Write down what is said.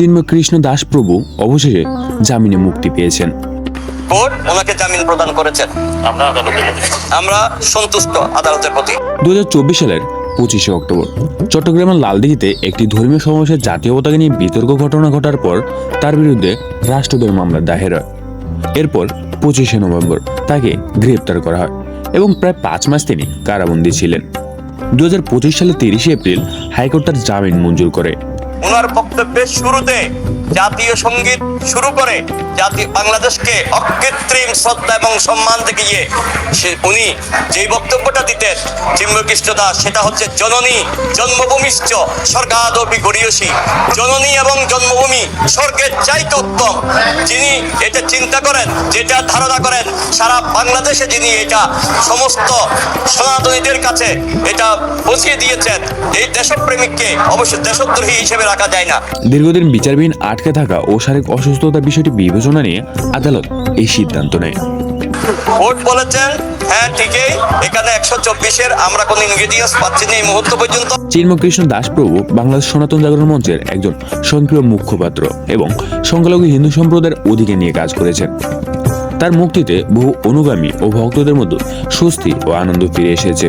চিন্ময় কৃষ্ণ দাস প্রভু অবশেষে জামিনে মুক্তি পেয়েছেন। কোর্ট ওনাকে জামিন প্রদান করেছেন? আমরা আমরা সন্তুষ্ট আদালতের প্রতি। দু সালের পঁচিশে অক্টোবর চট্টগ্রামের লালদিঘিতে একটি ধর্মীয় সমাবেশের জাতীয় পতাকা নিয়ে বিতর্ক ঘটনা ঘটার পর তার বিরুদ্ধে রাষ্ট্রদ্রোহ মামলা দায়ের হয়। এরপর পঁচিশে নভেম্বর তাকে গ্রেপ্তার করা হয় এবং প্রায় পাঁচ মাস তিনি কারাবন্দী ছিলেন। দুই হাজার পঁচিশ সালের তিরিশে এপ্রিল হাইকোর্ট তার জামিন মঞ্জুর করে। ওনার বক্তব্যের শুরুতে জাতীয় সংগীত শুরু করে জাতি, বাংলাদেশকে অকৃত্রিম শ্রদ্ধা এবং সম্মান দেখিয়ে সে, উনি যেই বক্তব্যটা দিতেন চিম্বকৃষ্ণ দাস, সেটা হচ্ছে জননী জন্মভূমিশ্চ স্বর্গাদপি গড়িয়সী। জননী এবং জন্মভূমি স্বর্গের চাইতে উত্তম। যিনি এটা চিন্তা করেন, যেটা ধারণা করেন, সারা বাংলাদেশে যিনি এটা সমস্ত সনাতনীদের কাছে এটা বুঝিয়ে দিয়েছেন, এই দেশপ্রেমিককে অবশ্যই দেশদ্রোহী হিসেবে রাখা যায় না। দীর্ঘদিন বিচারবিহীন আটকে থাকা ও শারীরিক অসুস্থতার বিষয়টি বিবেচনা নিয়ে আদালত এই সিদ্ধান্ত নেয়। কোর্ট বলেছেন হ্যাঁ ঠিকই এখানে একশো চব্বিশের আমরা কোনো ইনগ্রেডিয়েন্টস পাচ্ছি না এই মুহূর্ত পর্যন্ত। চিন্মকৃষ্ণ দাস প্রভু বাংলাদেশ সনাতন জাগরণ মঞ্চের একজন সক্রিয় মুখপাত্র এবং সংখ্যালঘু হিন্দু সম্প্রদায়ের অধিকে নিয়ে কাজ করেছেন। তার মুক্তিতে বহু অনুগামী ও ভক্তদের মধ্যে স্বস্তি ও আনন্দ ফিরে এসেছে।